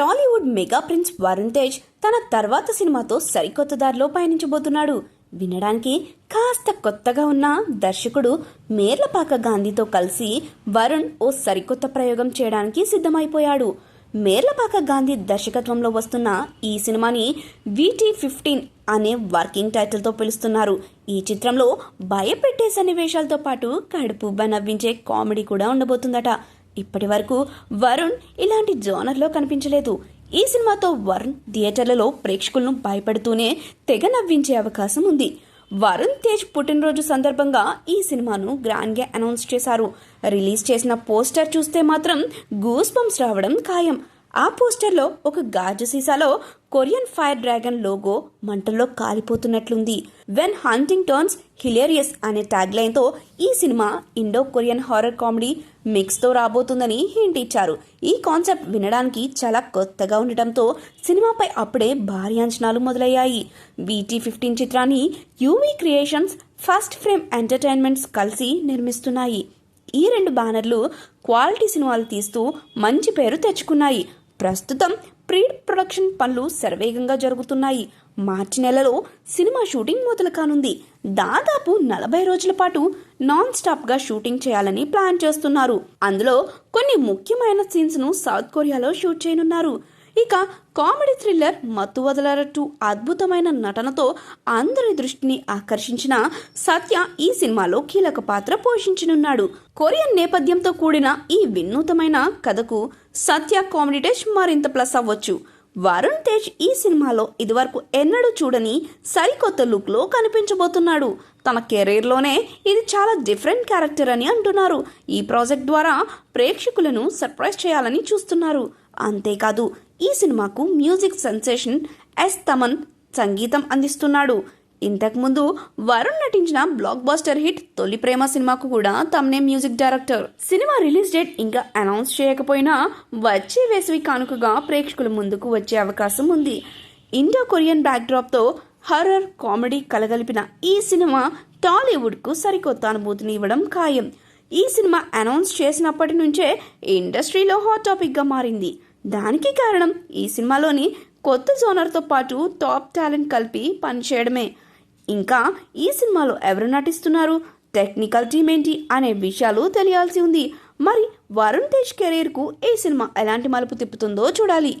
Tollywood mega prince Varun Tej తన తర్వాత సినిమాతో సరికొత్త దారిలో పయనించబోతున్నాడు. వినడానికి కాస్త కొత్తగా ఉన్న దర్శకుడు మేర్లపాక గాంధీతో కలిసి వరుణ్ ఓ సరికొత్త ప్రయోగం చేయడానికి సిద్ధమైపోయాడు. మేర్లపాక గాంధీ దర్శకత్వంలో వస్తున్న ఈ సినిమాని వీటీ ఫిఫ్టీన్ అనే వర్కింగ్ టైటిల్తో పిలుస్తున్నారు. ఈ చిత్రంలో భయపెట్టే సన్నివేశాలతో పాటు కడుపుబ్బ నవ్వించే కామెడీ కూడా ఉండబోతుందట. ఇప్పటి వరకు వరుణ్ ఇలాంటి జోనర్లో కనిపించలేదు. ఈ సినిమాతో వరుణ్ థియేటర్లలో ప్రేక్షకులను భయపడుతూనే తెగ నవ్వించే అవకాశం ఉంది. వరుణ్ తేజ్ పుట్టినరోజు సందర్భంగా ఈ సినిమాను గ్రాండ్గా అనౌన్స్ చేశారు. రిలీజ్ చేసిన పోస్టర్ చూస్తే మాత్రం గూస్ బంప్స్ రావడం ఖాయం. ఆ పోస్టర్లో ఒక గాజు సీసాలో కొరియన్ ఫైర్ డ్రాగన్ లోగో మంటల్లో కాలిపోతున్నట్లుంది. వెన్ హంటింగ్ టర్న్స్ హిలేరియస్ అనే ట్యాగ్ లైన్తో ఈ సినిమా ఇండో కొరియన్ హారర్ కామెడీ మిక్స్తో రాబోతుందని హింట్ ఇచ్చారు. ఈ కాన్సెప్ట్ వినడానికి చాలా కొత్తగా ఉండటంతో సినిమాపై అప్పుడే భారీ అంచనాలు మొదలయ్యాయి. బీటీ ఫిఫ్టీన్ చిత్రాన్ని UV creations first frame entertainments కలిసి నిర్మిస్తున్నాయి. ఈ రెండు బ్యానర్లు క్వాలిటీ సినిమాలు తీస్తూ మంచి పేరు తెచ్చుకున్నాయి. ప్రస్తుతం ప్రీ ప్రొడక్షన్ పనులు శరవేగంగా జరుగుతున్నాయి. మార్చి నెలలో సినిమా షూటింగ్ మొదలు కానుంది. దాదాపు నలభై రోజుల పాటు నాన్ స్టాప్గా షూటింగ్ చేయాలని ప్లాన్ చేస్తున్నారు. అందులో కొన్ని ముఖ్యమైన సీన్స్ను సౌత్ కొరియాలో షూట్ చేయనున్నారు. ఇక కామెడీ థ్రిల్లర్ మత్తు వదలరట్టు అద్భుతమైన నటనతో అందరి దృష్టిని ఆకర్షించిన సత్య ఈ సినిమాలో కీలక పాత్ర పోషించనున్నాడు. కొరియన్ నేపథ్యంతో కూడిన ఈ వినూతమైన కథకు సత్య కామెడీ టేజ్ మరింత ప్లస్ అవ్వచ్చు. వరుణ్ తేజ్ ఈ సినిమాలో ఇదివరకు ఎన్నడూ చూడని సరికొత్త లుక్లో కనిపించబోతున్నాడు. తన కెరీర్లోనే ఇది చాలా డిఫరెంట్ క్యారెక్టర్ అని అంటున్నారు. ఈ ప్రాజెక్ట్ ద్వారా ప్రేక్షకులను సర్ప్రైజ్ చేయాలని చూస్తున్నారు. అంతేకాదు ఈ సినిమాకు మ్యూజిక్ సెన్సేషన్ ఎస్ తమన్ సంగీతం అందిస్తున్నాడు. ఇంతకుముందు వరుణ్ నటించిన బ్లాక్ బాస్టర్ హిట్ తొలి ప్రేమ సినిమాకు కూడా తమనే మ్యూజిక్ డైరెక్టర్. సినిమా రిలీజ్ డేట్ ఇంకా అనౌన్స్ చేయకపోయినా వచ్చే వేసవి కానుకగా ప్రేక్షకుల ముందుకు వచ్చే అవకాశం ఉంది. ఇండో కొరియన్ బ్యాక్డ్రాప్తో హర్రర్ కామెడీ కలగలిపిన ఈ సినిమా టాలీవుడ్కు సరికొత్త అనుభూతిని ఇవ్వడం ఖాయం. ఈ సినిమా అనౌన్స్ చేసినప్పటి నుంచే ఇండస్ట్రీలో హాట్ టాపిక్గా మారింది. దానికి కారణం ఈ సినిమాలోని కొత్త జోనర్తో పాటు టాప్ టాలెంట్ కలిపి పనిచేయడమే. ఇంకా ఈ సినిమాలో ఎవరు నటిస్తున్నారు? టెక్నికల్ టీమ్ ఏంటి అనే విషయాలు తెలియాల్సి ఉంది. మరి వరుణ్ తేజ్ కెరీర్కు ఈ సినిమా ఎలాంటి మలుపు తిప్పుతుందో చూడాలి.